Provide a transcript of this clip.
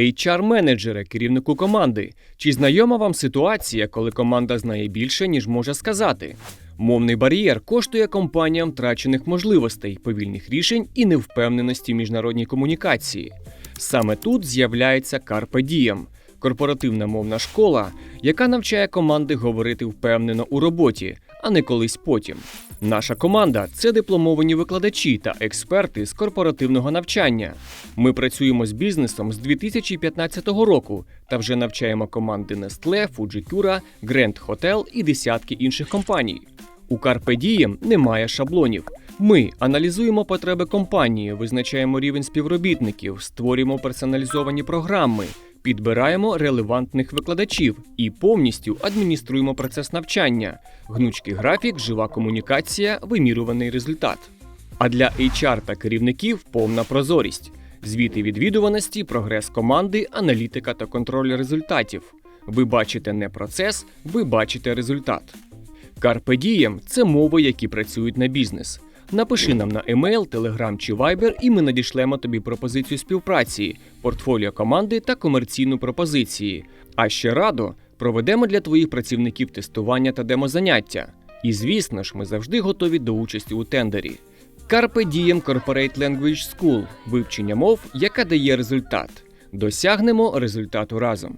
HR-менеджере, керівнику команди. Чи знайома вам ситуація, коли команда знає більше, ніж може сказати? Мовний бар'єр коштує компаніям втрачених можливостей, повільних рішень і невпевненості міжнародній комунікації. Саме тут з'являється Carpe Diem – корпоративна мовна школа, яка навчає команди говорити впевнено у роботі, а не колись потім. Наша команда це дипломовані викладачі та експерти з корпоративного навчання. Ми працюємо з бізнесом з 2015 року та вже навчаємо команди Nestle, Fujikura, Grand Hotel і десятки інших компаній. У Carpe Diem немає шаблонів. Ми аналізуємо потреби компанії, визначаємо рівень співробітників, створюємо персоналізовані програми, підбираємо релевантних викладачів і повністю адмініструємо процес навчання. Гнучкий графік, жива комунікація, вимірюваний результат. А для HR та керівників повна прозорість. Звіти відвідуваності, прогрес команди, аналітика та контроль результатів. Ви бачите не процес, ви бачите результат. Diem – це мови, які працюють на бізнес. Напиши нам на емейл, телеграм чи вайбер, і ми надішлемо тобі пропозицію співпраці, портфоліо команди та комерційну пропозиції. А ще радо проведемо для твоїх працівників тестування та демозаняття. І звісно ж, ми завжди готові до участі у тендері. Carpe Diem Corporate Language School – вивчення мов, яка дає результат. Досягнемо результату разом.